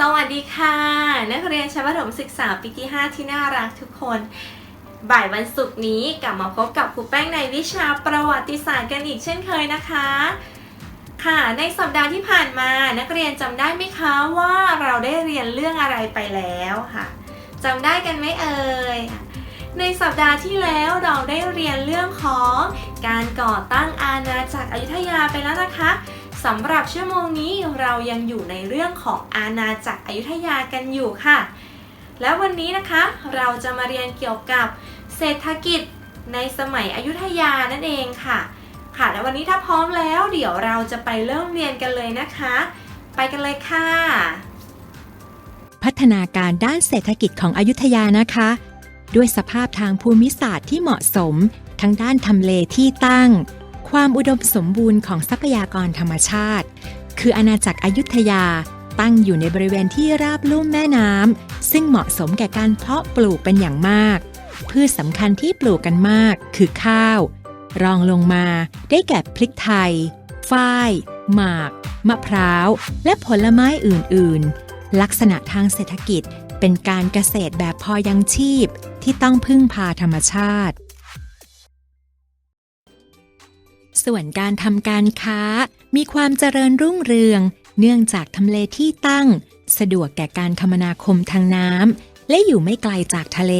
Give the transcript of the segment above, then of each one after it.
สวัสดีค่ะ นักเรียนชั้นประถมศึกษาปีที่ 5 ที่น่ารักทุกคน บ่ายวันศุกร์นี้กลับมาพบกับครูแป้งในวิชาประวัติศาสตร์กันอีกเช่นเคยนะคะ ค่ะในสัปดาห์ที่ผ่านมานักเรียนจำได้ไหมคะว่าเราได้เรียนเรื่องอะไรไปแล้วค่ะจำได้กันไหมเอ่ยในสัปดาห์ที่แล้วเราได้เรียนเรื่องของการก่อตั้งอาณาจักรอยุธยาไปแล้วนะคะ สำหรับชั่วโมงนี้เรายังอยู่ในเรื่องของอาณาจักรอยุธยากันอยู่ค่ะ แล้ววันนี้นะคะเราจะมาเรียนเกี่ยวกับเศรษฐกิจในสมัยอยุธยานั่นเองค่ะ ค่ะ และวันนี้ถ้าพร้อมแล้วเดี๋ยวเราจะไปเริ่มเรียนกันเลยนะคะ ไปกันเลยค่ะ พัฒนาการด้านเศรษฐกิจของอยุธยานะคะ ด้วยสภาพทางภูมิศาสตร์ที่เหมาะสม ทั้งด้านทำเลที่ตั้ง ความอุดมสมบูรณ์ของทรัพยากรธรรมชาติ คืออาณาจักรอยุธยาตั้งอยู่ในบริเวณที่ราบลุ่มแม่น้ำซึ่งเหมาะสมแก่การเพาะปลูกเป็นอย่างมาก พืชสำคัญที่ปลูกกันมากคือข้าว รองลงมาได้แก่พริกไทย ฝ้าย หมาก มะพร้าว และผลไม้อื่น ๆ ลักษณะทางเศรษฐกิจเป็นการเกษตรแบบพอยังชีพที่ต้องพึ่งพาธรรมชาติ ส่วนการทำการค้า มีความเจริญรุ่งเรือง เนื่องจากทำเลที่ตั้ง สะดวกแก่การคมนาคมทางน้ำและอยู่ไม่ไกลจากทะเล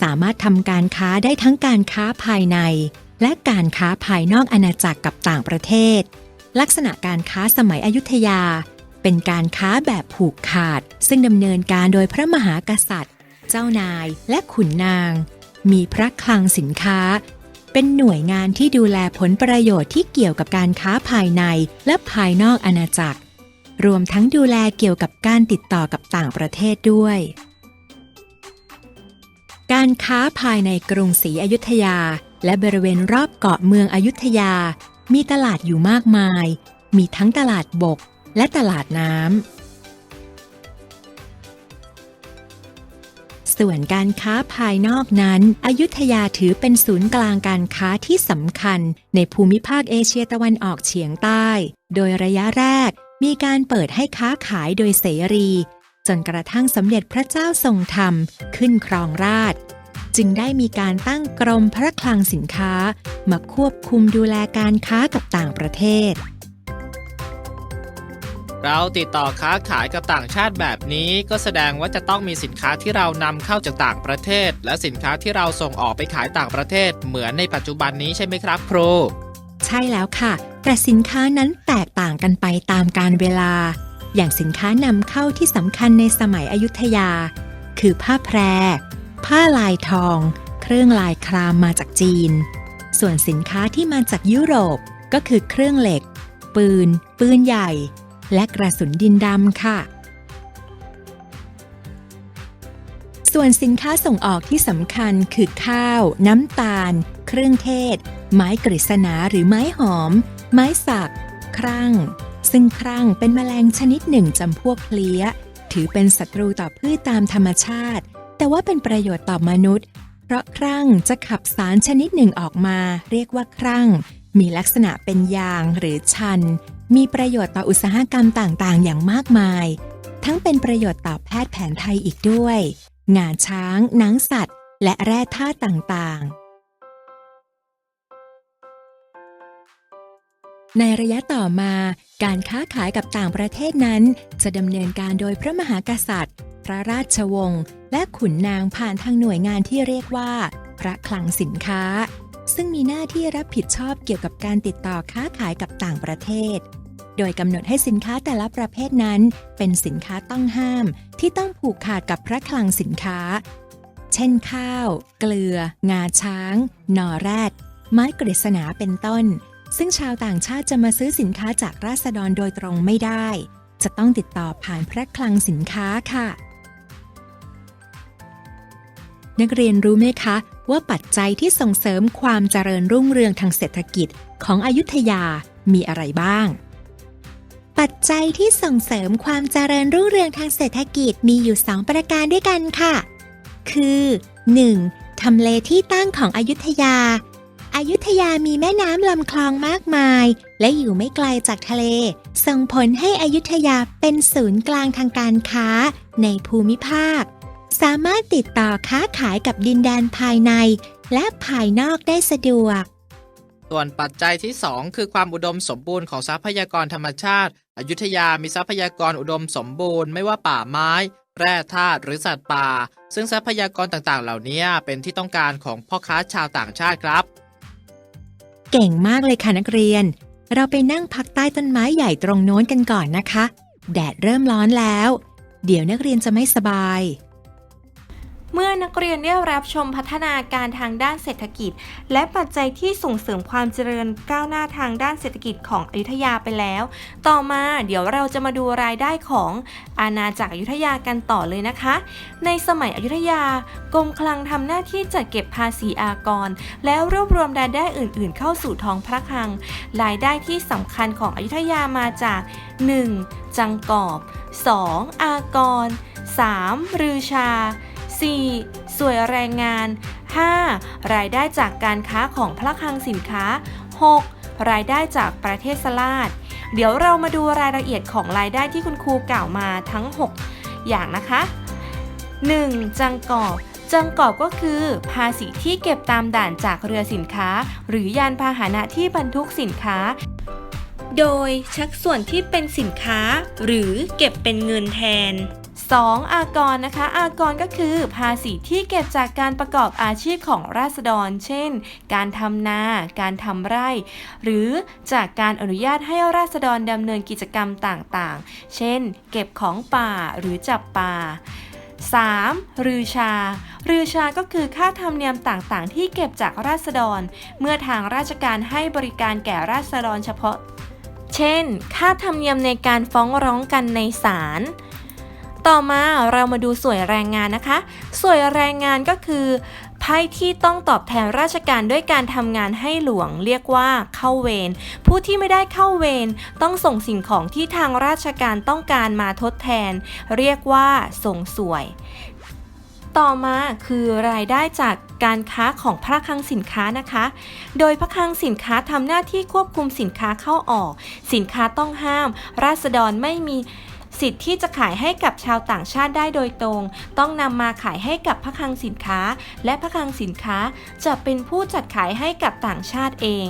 สามารถทำการค้าได้ทั้งการค้าภายใน และการค้าภายนอกอาณาจักรกับต่างประเทศ ลักษณะการค้าสมัยอยุธยา เป็นการค้าแบบผูกขาด ซึ่งดำเนินการโดยพระมหากษัตริย์ เจ้านายและขุนนาง มีพระคลังสินค้า เป็นหน่วยงานที่ดูแลผลประโยชน์ที่เกี่ยวกับการค้าภายในและภายนอกอาณาจักร รวมทั้งดูแลเกี่ยวกับการติดต่อกับต่างประเทศด้วย การค้าภายในกรุงศรีอยุธยา และบริเวณรอบเกาะเมืองอยุธยา มีตลาดอยู่มากมาย มีทั้งตลาดบกและตลาดน้ำ ส่วนการค้าภายนอกนั้น อยุธยาถือเป็นศูนย์กลางการค้าที่สำคัญ ในภูมิภาคเอเชียตะวันออกเฉียงใต้ โดยระยะแรก มีการเปิดให้ค้าขายโดยเสรี จนกระทั่งสมเด็จพระเจ้าทรงธรรม ขึ้นครองราชจึงได้มีการตั้งกรมพระคลังสินค้า มาควบคุมดูแลการค้ากับต่างประเทศ เราติดต่อค้าขายกับต่างชาติแบบนี้ก็แสดงว่าจะต้องมีสินค้าที่เรานำเข้าจากต่างประเทศ และสินค้าที่เราส่งออกไปขายต่างประเทศ เหมือนในปัจจุบันนี้ใช่ไหมครับครูใช่แล้วค่ะ แต่สินค้านั้นแตกต่างกันไปตามการเวลา อย่างสินค้านำเข้าที่สำคัญในสมัยอยุธยา คือผ้าแพร ผ้าลายทอง เครื่องลายครามมาจากจีน ส่วนสินค้าที่มาจากยุโรปก็คือเครื่องเหล็ก ปืน ปืนใหญ่ และกระสุนดินดำค่ะ ส่วนสินค้าส่งออกที่สำคัญคือข้าว น้ำตาล เครื่องเทศ ไม้กฤษณาหรือไม้หอม ไม้สัก ครั่ง ซึ่งครั่งเป็นแมลงชนิดหนึ่งจำพวกเพลี้ย ถือเป็นศัตรูต่อพืชตามธรรมชาติ แต่ว่าเป็นประโยชน์ต่อมนุษย์ เพราะครั่งจะขับสารชนิดหนึ่งออกมา เรียกว่าครั่งมีลักษณะเป็นยางหรือชัน มีประโยชน์ต่ออุตสาหกรรมต่างๆ อย่างมากมาย ทั้งเป็นประโยชน์ต่อแพทย์แผนไทยอีกด้วย งาช้าง หนังสัตว์ และแร่ธาตุต่างๆ ในระยะต่อมา การค้าขายกับต่างประเทศนั้น จะดำเนินการโดยพระมหากษัตริย์ พระราชวงศ์ และขุนนางผ่านทางหน่วยงานที่เรียกว่า พระคลังสินค้า ซึ่งมีหน้าที่รับผิดชอบเกี่ยวกับการติดต่อค้าขายกับต่างประเทศ โดยกำหนดให้สินค้าแต่ละประเภทนั้น เป็นสินค้าต้องห้าม ที่ต้องผูกขาดกับพระคลังสินค้า เช่นข้าว เกลือ งาช้าง นอแรด ไม้กฤษณาเป็นต้น ซึ่งชาวต่างชาติจะมาซื้อสินค้าจากราษฎรโดยตรงไม่ได้ จะต้องติดต่อผ่านพระคลังสินค้าค่ะ นักเรียนรู้ไหมคะ ว่าปัจจัยที่ส่งเสริมความเจริญรุ่งเรืองทางเศรษฐกิจของอยุธยามีอะไรบ้าง ปัจจัยที่ส่งเสริมความเจริญรุ่งเรืองทางเศรษฐกิจมีอยู่ 2 ประการด้วยกันค่ะ คือ 1. ทำเลที่ตั้งของอยุธยาอยุธยามีแม่น้ำลำคลองมากมาย และอยู่ไม่ไกลจากทะเล ส่งผลให้อยุธยาเป็นศูนย์กลางทางการค้าในภูมิภาค สามารถติดต่อค้าขายกับดินแดนภายใน และภายนอกได้สะดวก ส่วนปัจจัยที่ 2 คือความอุดมสมบูรณ์ของทรัพยากรธรรมชาติ อยุธยามีทรัพยากรอุดมสมบูรณ์ไม่ว่าป่าไม้ แร่ธาตุหรือสัตว์ป่า ซึ่งทรัพยากรต่างๆ เหล่านี้เป็นที่ต้องการของพ่อค้าชาวต่างชาติครับ เก่งมากเลยค่ะนักเรียน เราไปนั่งพักใต้ต้นไม้ใหญ่ตรงโน้นกันก่อนนะคะ แดดเริ่มร้อนแล้ว เดี๋ยวนักเรียนจะไม่สบาย เมื่อนักเรียนได้รับชมพัฒนาการทางด้านเศรษฐกิจ และปัจจัยที่ส่งเสริมความเจริญก้าวหน้าทางด้านเศรษฐกิจของอยุธยาไปแล้ว ต่อมาเดี๋ยวเราจะมาดูรายได้ของอาณาจักรอยุธยากันต่อเลยนะคะ ในสมัยอยุธยากรมคลังทำหน้าที่จัดเก็บภาษีอากร แล้วรวบรวมรายได้อื่น ๆ เข้าสู่ท้องพระคลัง รายได้ที่สำคัญของอยุธยามาจาก 1. จังกอบ 2. อากร 3. รือชา 4. สวยแรงงาน 5. รายได้จากการค้าของพระคลังสินค้า 6. รายได้จากประเทศสลาด เดี๋ยวเรามาดูรายละเอียดของรายได้ที่คุณครูกล่าวมาทั้ง 6 อย่างนะคะ 1. จังกอบจังกอบก็คือ ภาษีที่เก็บตามด่านจากเรือสินค้า หรือยานพาหนะที่บรรทุกสินค้า โดยชักส่วนที่เป็นสินค้า หรือเก็บเป็นเงินแทน 2. อากรนะคะ อากรก็คือ ภาษีที่เก็บจากการประกอบอาชีพของราษฎร เช่น การทำนา การทำไร่ หรือจากการอนุญาตให้ราษฎรดำเนินกิจกรรมต่างๆ เช่น เก็บของป่าหรือจับป่า 3. รือชา รือชาก็คือค่าธรรมเนียมต่างๆ ที่เก็บจากราษฎร เมื่อทางราชการให้บริการแก่ราษฎรเฉพาะ เช่น ค่าธรรมเนียมในการฟ้องร้องกันในศาล ต่อมาเรามาดูสวยแรงงานนะคะ สวยแรงงานก็คือไพ่ที่ต้องตอบแทนราชการด้วยการทำงานให้หลวงเรียกว่าเข้าเวรผู้ที่ไม่ได้เข้าเวรต้องส่งสิ่งของที่ทางราชการต้องการมาทดแทน เรียกว่าส่งสวย ต่อมาคือรายได้จากการค้าของพระคลังสินค้านะคะ โดยพระคลังสินค้าทำหน้าที่ควบคุมสินค้าเข้าออก สินค้าต้องห้าม ราษฎรไม่มี สิทธิ์ที่จะขายให้กับชาวต่างชาติได้โดยตรง ต้องนำมาขายให้กับพระคลังสินค้า และพระคลังสินค้าจะเป็นผู้จัดขายให้กับต่างชาติเอง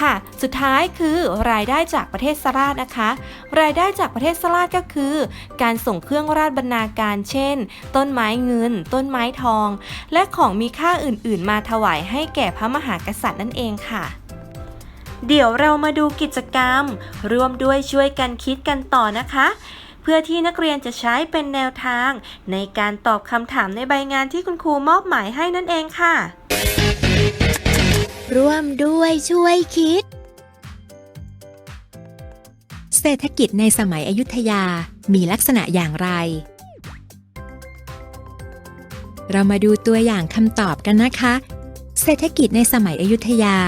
ค่ะ สุดท้ายคือรายได้จากประเทศสลาดนะคะ รายได้จากประเทศสลาดก็คือ การส่งเครื่องราชบรรณาการ เช่น ต้นไม้เงิน ต้นไม้ทอง และของมีค่าอื่น ๆ มาถวายให้แก่พระมหากษัตริย์นั่นเองค่ะ เดี๋ยวเรามาดูกิจกรรม ร่วมด้วยช่วยกันคิดกันต่อนะคะ เพื่อที่นักเรียนจะใช้เป็นแนวทาง ในการตอบคำถามในใบงานที่คุณครูมอบหมายให้นั่นเองค่ะ ร่วมด้วยช่วยคิด เศรษฐกิจในสมัยอยุธยามีลักษณะอย่างไร เรามาดูตัวอย่างคำตอบกันนะคะ เศรษฐกิจในสมัยอยุธยา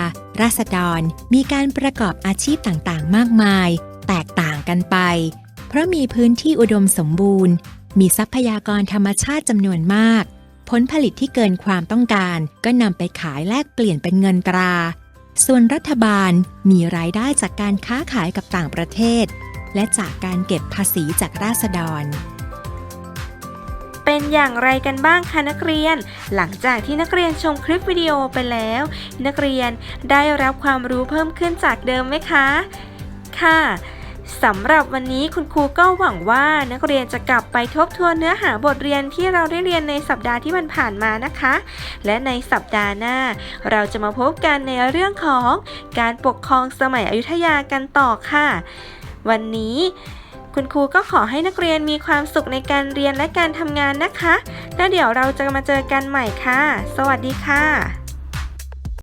ราษฎรมีการประกอบอาชีพต่างๆ มากมาย แตกต่างกันไป เพราะมีพื้นที่อุดมสมบูรณ์ มีทรัพยากรธรรมชาติจำนวนมาก ผลผลิตที่เกินความต้องการก็นำไปขายแลกเปลี่ยนเป็นเงินตรา ส่วนรัฐบาลมีรายได้จากการค้าขายกับต่างประเทศ และจากการเก็บภาษีจากราษฎร เป็นอย่างไรกันบ้างคะนักเรียน หลังจากที่นักเรียนชมคลิปวิดีโอไปแล้ว นักเรียนได้รับความรู้เพิ่มขึ้นจากเดิมไหมคะ ค่ะสำหรับวันนี้คุณครูก็หวังว่านักเรียนจะกลับไปทบทวนเนื้อหาบทเรียนที่เราได้เรียนในสัปดาห์ที่มันผ่านมานะคะ และในสัปดาห์หน้า เราจะมาพบกันในเรื่องของการปกครองสมัยอยุธยากันต่อค่ะ วันนี้ คุณครูก็ขอให้นักเรียนมีความสุขในการเรียนและการทำงานนะคะ แล้วเดี๋ยวเราจะมาเจอกันใหม่ค่ะ สวัสดีค่ะ